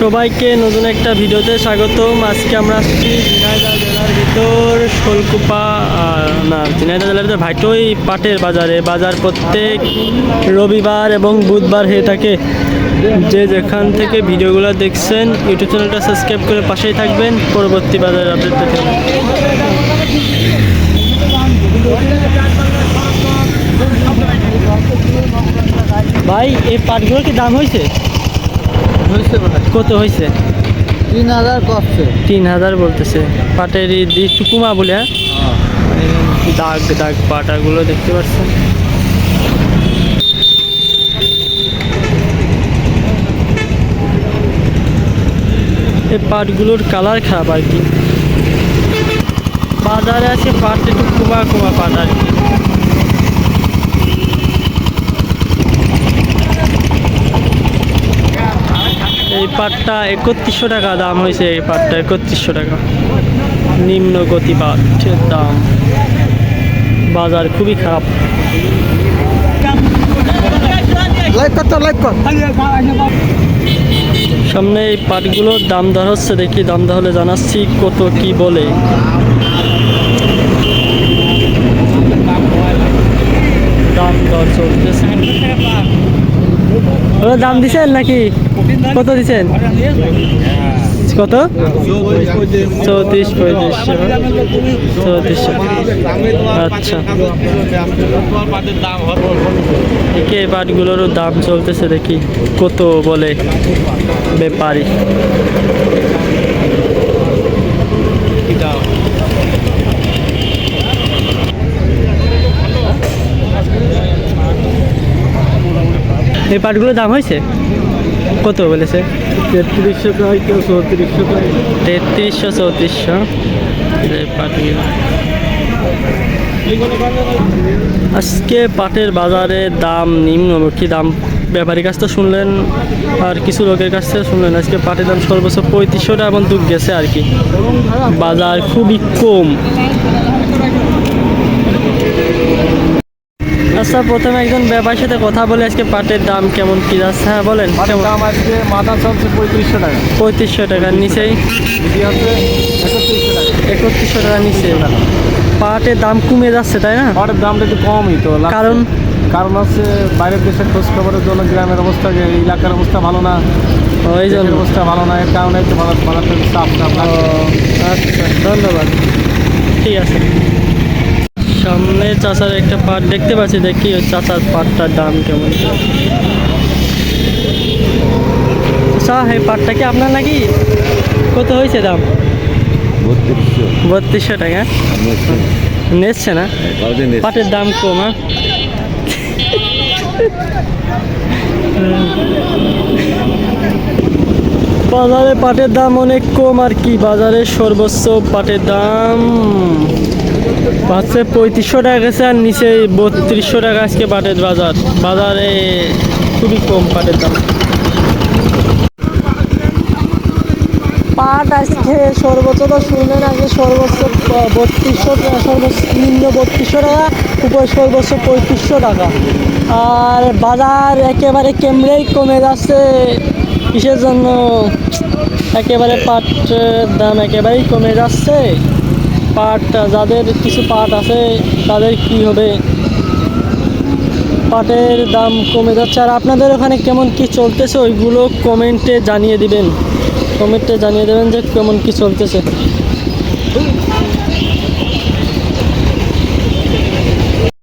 সবাইকে নতুন একটা ভিডিওতে স্বাগতম। আজকে আমরা আসছি ঝিনাইদহ জেলার ভিতর শোলকুপা না, ঝিনাইদহ জেলার ভিতর ভাইটই পাটের বাজারে। বাজার প্রত্যেক রবিবার এবং বুধবার হয়ে থাকে। যে যেখান থেকে ভিডিওগুলো দেখছেন, ইউটিউব চ্যানেলটা সাবস্ক্রাইব করে পাশেই থাকবেন। পরবর্তী বাজার আপডেট পেতে ভাই, এই পাটগুলো কি দাম হয়েছে? কত হয়েছে তিন হাজার করছে। তিন হাজার বলতেছে। পাটের এই যে চুকুমা বলে হ্যাঁ? দাগ দাগ পাটাগুলো দেখতে পাচ্ছেন। এই পাটগুলোর কালার খারাপ আর কি। বাজারে আছে পাট একটু কুমা কুমা পাট আর কি এই পাটটা একত্রিশশো টাকা দাম হয়েছে এই পাটটা একত্রিশশো টাকা। নিম্ন গতি পাটের দাম। বাজার খুবই খারাপ। সামনে এই পাটগুলোর দাম দর হচ্ছে দেখি দাম দর হলে জানাচ্ছি কত কি বলে। দাম দর চলতেছে। ওরা দাম দিছেন নাকি? কত দিছেন? কত? চৌত্রিশ পঁয়ত্রিশশো চৌত্রিশশো আচ্ছা। একে পাটগুলোরও দাম চলতেছে দেখি। কত বলে? ব্যাপারী। এই পাটগুলোর দাম হয়েছে? কত বলেছে? তেত্রিশশো চৌত্রিশশো। তেত্রিশশো চৌত্রিশশো আজকে পাটের বাজারে দাম, নিম্নমুখী দাম। ব্যাপারীর কাছ থেকে শুনলেন আর কিছু লোকের কাছ থেকে শুনলেন আজকে পাটের দাম সর্বোচ্চ পঁয়ত্রিশশো টাকা পর্যন্ত গেছে আর কি। বাজার খুবই কম। আচ্ছা প্রথমে একজন ব্যাপারীর সাথে কথা বলে আজকে পাটের দাম কেমন কি যাচ্ছে হ্যাঁ বলেন কেমন? দাম আজকে মাথা চলছে পঁয়ত্রিশশো টাকা। পঁয়ত্রিশশো টাকার নিচেই? একত্রিশশো টাকা। নিচে পাটের দাম কমে যাচ্ছে তাই না? পাটের দামটা একটু কমই তো কারণ? কারণ হচ্ছে বাইরের দেশের খোঁজ খবরের জন্য গ্রামের অবস্থা যে এলাকার অবস্থা ভালো না ওই জন্য। অবস্থা ভালো না এর কারণে একটু ভালো ভালো চাপ চাপ আচ্ছা ধন্যবাদ। ঠিক আছে। চাচার একটা পাট দেখতে পাচ্ছি দেখি ওই চাচার পাটটার দাম কেমন। এই পাটটা কি আপনার নাকি? কত হয়েছে দাম? বত্রিশশো। বত্রিশশো টাকা? নেচ্ছে না? পাটের দাম কম হ্যাঁ? বাজারে পাটের দাম অনেক কম আর কি? বাজারে সর্বোচ্চ পাটের দাম হচ্ছে পঁয়ত্রিশশো টাকা গেছে আর নিচে বত্রিশশো টাকা আজকে পাটের বাজার। বাজারে খুবই কম পাটের দাম। পাট আজকে সর্বোচ্চ তো শুনলেন আগে সর্বোচ্চ বত্রিশশো সর্বোচ্চ নিম্ন বত্রিশশো টাকা, উপর সর্বোচ্চ পঁয়ত্রিশশো টাকা। আর বাজার একেবারে কেমড়েই কমে যাচ্ছে। কিসের জন্য? একেবারে পাটের দাম একেবারেই কমে যাচ্ছে। পাট যাদের কিছু পাট আছে, তাদের কি হবে? পাটের দাম কমে যাচ্ছে। আর আপনাদের ওখানে কেমন কি চলতেছে, ওইগুলো কমেন্টে জানিয়ে দিবেন। কমেন্টে জানিয়ে দেবেন যে কেমন কি চলতেছে।